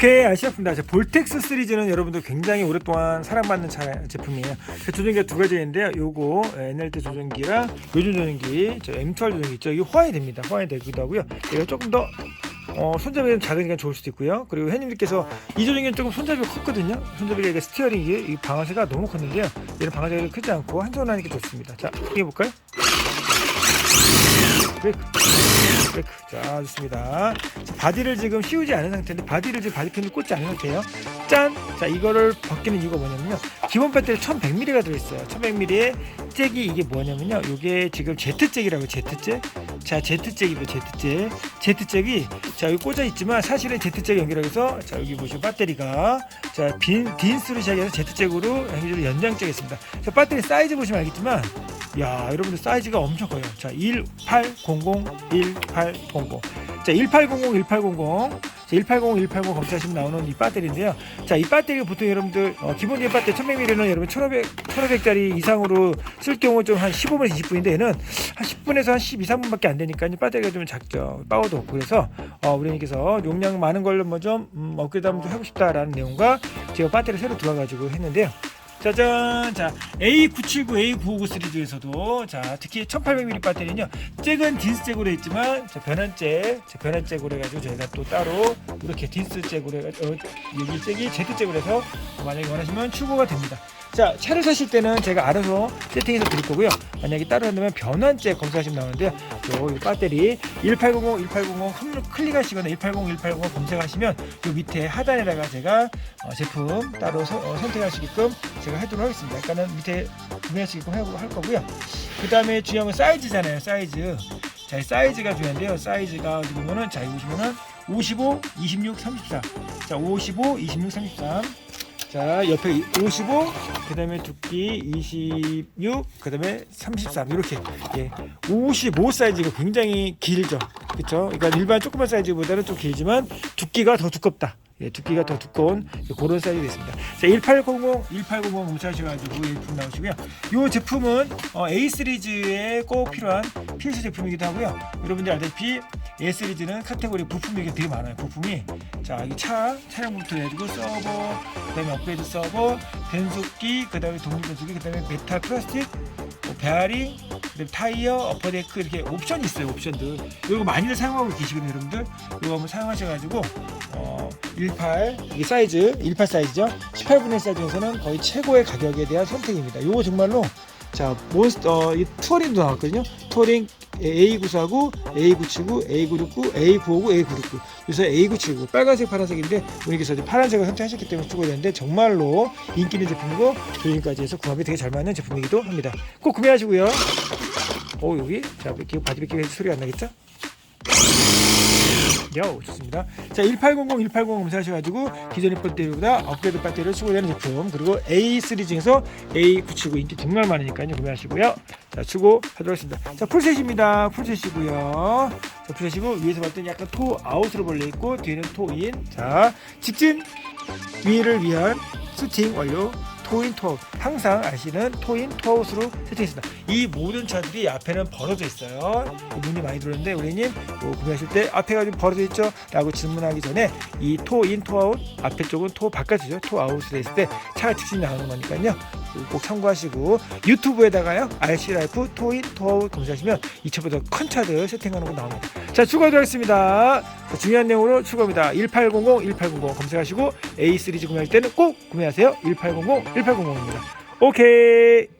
오케이 아시아품다. 자, 볼텍스 시리즈는 여러분들 굉장히 오랫동안 사랑받는 차, 제품이에요. 그 조종기가 두 가지인데요. 요거 NLT 조종기랑 요즘 조종기, 저 M2R 조종기 있죠. 이게 호환이 됩니다. 호환이 되기도 하고요. 얘가 조금 더 어, 손잡이가 좀 작으니까 좋을 수도 있고요. 그리고 회원님들께서 이 조종기는 조금 손잡이가 컸거든요. 손잡이가 이게 스티어링이 이 방아쇠가 너무 컸는데요. 얘는 방아쇠가 크지 않고 한 손 하니까 좋습니다. 자, 이게 볼까요? 브레이크. 브레이크. 자, 좋습니다. 자, 바디를 지금 씌우지 않은 상태인데 바디를 지금 바디핀을 꽂지 않은 상태예요. 짠! 자, 이거를 벗기는 이유가 뭐냐면요. 기본 배터리 1100mAh가 들어있어요. 1100mAh의 잭이 이게 뭐냐면요. 이게 지금 Z잭이라고 Z잭. 자, Z잭입니다. Z잭. Z잭이 자, 여기 꽂아 있지만 사실은 Z잭 연결해서 자, 여기 보시면 배터리가 자, 빈 딘스로 시작해서 Z잭으로 연결 연장잭이 있습니다. 자, 배터리 사이즈 보시면 알겠지만 야, 여러분들 사이즈가 엄청 커요. 자, 1800, 1800. 자, 1800, 1800. 자, 180, 180 검색하시면 나오는 이 배터리인데요. 자, 이 배터리가 보통 여러분들 어, 기본적인 배터리 1100mAh는 여러분 1500, 1500짜리 이상으로 쓸 경우 좀 한 15분에서 20분인데 얘는 한 10분에서 한 12, 3분밖에 안 되니까 배터리가 좀 작죠. 파워도 없고 그래서 어, 우리님께서 용량 많은 걸로 뭐 좀 음, 업그레이드 한번 좀 하고 싶다라는 내용과 제가 배터리 새로 들어가지고 했는데요. 짜잔. 자 A979, A959 시리즈에서도 자 특히 1800mAh 배터리는요 잭은 딘스 잭으로 했지만 자, 변환 잭 자, 변환 잭으로 해 가지고 저희가 또 따로 이렇게 딘스 잭으로 해 가지고 어, 여기 잭이 Z 잭으로 해서 만약에 원하시면 출고가 됩니다 자 차를 사실 때는 제가 알아서 세팅해서 드릴 거고요 만약에 따로 한다면 변환 잭 검색하시면 나오는데요 요, 요 배터리 1800, 1800 클릭하시거나 180, 180 검색하시면 요 밑에 하단에다가 제가 어, 제품 따로 서- 어, 선택하시게끔 제가 해도록 하겠습니다. 약간은 밑에 구매하시게끔 하고 할 거고요. 그 다음에 중요한 건 사이즈잖아요. 사이즈. 자, 이 사이즈가 중요한데요. 사이즈가 어디 보면은 자, 여기 보시면은 55, 26, 34. 자, 55, 26, 33. 자, 옆에 55, 그 다음에 두께 26, 그 다음에 33. 이렇게. 예. 55 사이즈가 굉장히 길죠. 그쵸? 그러니까 일반 조그만 사이즈보다는 좀 길지만 두께가 더 두껍다. 예, 두께가 더 두꺼운 그런 사이즈가 있습니다. 자, 1800, 1800 검사하셔가지고 일품 나오시고요. 이 제품은 어, A 시리즈에 꼭 필요한 필수 제품이기도 하고요. 여러분들 알다시피 A 시리즈는 카테고리 부품이 되게 많아요. 부품이 자, 이 차, 차량부터 해가지고 서버, 그다음에 업그레이드 서버, 변속기, 그다음에 독립 변속기, 그다음에 메탈 플라스틱, 그다음에 타이어, 어퍼데크 이렇게 옵션이 있어요. 옵션들. 이거 많이들 사용하고 계시거든요, 여러분들. 이거 한번 사용하셔가지고 어, 18 이게 사이즈 18 사이즈죠. 18분의 사이즈에서는 거의 최고의 가격에 대한 선택입니다. 이거 정말로 자 몬스터 어, 이 투어링도 나왔거든요. 투어링 A949, A979, A969, A959, A969. 그래서 A979 빨간색, 파란색인데 이제 파란색을 선택하셨기 때문에 있는데 정말로 인기 있는 제품이고 조인까지 해서 구합이 되게 잘 맞는 제품이기도 합니다. 꼭 구매하시고요. 오 여기 자 바디 빗기 소리가 안 나겠죠? 요 좋습니다. 자 1800, 1800 검사하셔가지고 기존의 배터리보다 업그레이드 배터리를 추구되는 제품 그리고 A 시리즈에서 A979 인기 정말 많으니까요 구매하시고요. 자 추구하도록 하겠습니다. 자 풀셋입니다. 풀셋이고요. 자 풀셋이고 위에서 봤더니 약간 토 아웃으로 벌려 있고 뒤에는 토인. 자 직진 위를 위한 수팅 완료. 토인 토아웃 항상 아시는 토인 토아웃으로 세팅했습니다. 이 모든 차들이 앞에는 벌어져 있어요. 이 문이 많이 들었는데 우리님 뭐 구매하실 때 앞에가 좀 벌어져 있죠? 라고 질문하기 전에 이 토인 토아웃 앞에 쪽은 토 바깥이죠. 토아웃으로 했을 때 차가 직진이 나오는 거니까요. 꼭 참고하시고 유튜브에다가요 RC 라이프 토인 토아웃 검색하시면 이 차보다 큰 차들 세팅하는 거 나옵니다. 자 추가하도록 하겠습니다. 자, 중요한 내용으로 추가합니다. 1800, 1800 검색하시고 A 시리즈 구매할 때는 꼭 구매하세요. 1800, 1800입니다. 오케이.